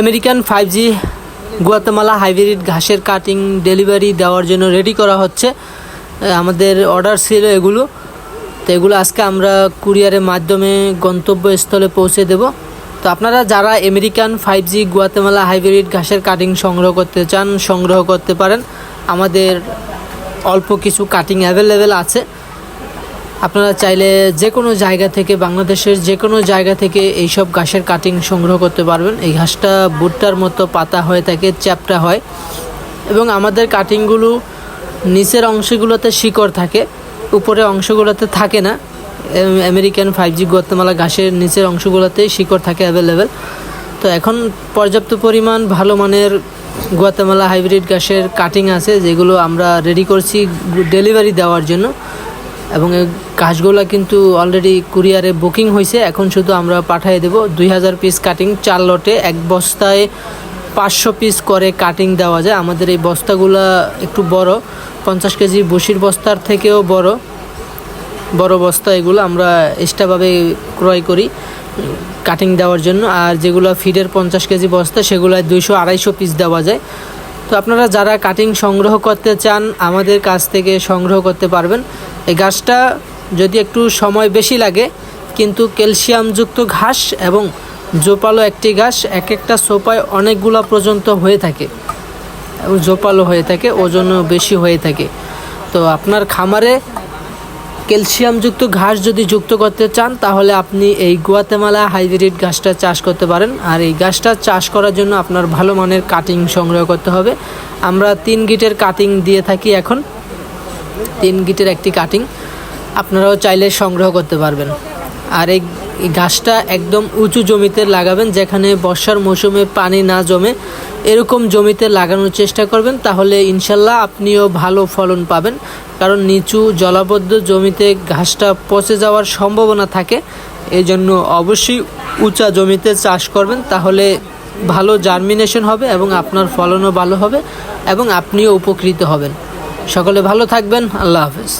American five G Guatemala hybrid ঘাসের cutting delivery দেওয়ার জন্য রেডি করা হচ্ছে। আমাদের অর্ডার ছিল এগুলো। তো এগুলো আজকে আমরা কুরিয়ারের মাধ্যমে গন্তব্যস্থলে পৌঁছে দেব। তো আপনারা যারা American five G Guatemala hybrid ঘাসের কাটিং সংগ্রহ করতে চান, সংগ্রহ করতে পারেন। আমাদের অল্প কিছু কাটিং অ্যাভেলেবেল আছে। আপনারা চাইলে যে কোনো জায়গা থেকে, বাংলাদেশের যে কোনো জায়গা থেকে এইসব ঘাসের কাটিং সংগ্রহ করতে পারবেন। এই ঘাসটা ভুট্টার মতো পাতা হয়ে থাকে, চ্যাপটা হয়। এবং আমাদের কাটিংগুলো নিচের অংশগুলোতে শিকড় থাকে, উপরের অংশগুলোতে থাকে না। আমেরিকান ফাইভ জি গুয়াতেমালা ঘাসের নিচের অংশগুলোতেই শিকড় থাকে অ্যাভেলেবেল তো এখন পর্যাপ্ত পরিমাণ ভালো মানের গুয়াতেমালা হাইব্রিড ঘাসের কাটিং আছে, যেগুলো আমরা রেডি করছি ডেলিভারি দেওয়ার জন্য। এবং এই গাছগুলো কিন্তু অলরেডি কুরিয়ারে বুকিং হয়েছে এখন শুধু আমরা পাঠিয়ে দেব। দুই হাজার পিস কাটিং চার লটে এক বস্তায় পাঁচশো পিস করে কাটিং দেওয়া যায়। আমাদের এই বস্তাগুলো একটু বড়। পঞ্চাশ কেজি বসির বস্তার থেকেও বড়। বড় বস্তা এগুলো আমরা এক্সট্রাভাবে ক্রয় করি কাটিং দেওয়ার জন্য। আর যেগুলো ফিডের পঞ্চাশ কেজি বস্তা সেগুলো দুইশো আড়াইশো পিস দেওয়া যায়। তো আপনারা যারা কাটিং সংগ্রহ করতে চান, আমাদের কাছ থেকে সংগ্রহ করতে পারবেন। এই গাছটা যদি একটু সময় বেশি লাগে, কিন্তু ক্যালসিয়ামযুক্ত ঘাস এবং জোপালো একটি ঘাস, এক একটা সোপায় অনেকগুলো পর্যন্ত হয়ে থাকে। জোপালো হয়ে থাকে, ওজনও বেশি হয়ে থাকে। তো আপনার খামারে ক্যালসিয়ামযুক্ত ঘাস যদি যুক্ত করতে চান, তাহলে আপনি এই গুয়াতেমালা হাইব্রিড ঘাসটা চাষ করতে পারেন। আর এই ঘাসটা চাষ করার জন্য আপনার ভালো মানের কাটিং সংগ্রহ করতে হবে। আমরা তিন গিটের কাটিং দিয়ে থাকি এখন। তিন গিটের একটি কাটিং। আপনারাও চাইলে সংগ্রহ করতে পারবেন। আর এই গাছটা একদম উঁচু জমিতে লাগাবেন, যেখানে বর্ষার মৌসুমে পানি না জমে এরকম জমিতে লাগানোর চেষ্টা করবেন, তাহলে ইনশাল্লাহ আপনিও ভালো ফলন পাবেন। কারণ নিচু জলাবদ্ধ জমিতে ঘাসটা পচে যাওয়ার সম্ভাবনা থাকে এই জন্য অবশ্যই উঁচা জমিতে চাষ করবেন, তাহলে ভালো জার্মিনেশন হবে এবং আপনার ফলনও ভালো হবে এবং আপনিও উপকৃত হবেন। সকলে ভালো থাকবেন, আল্লাহ হাফেজ।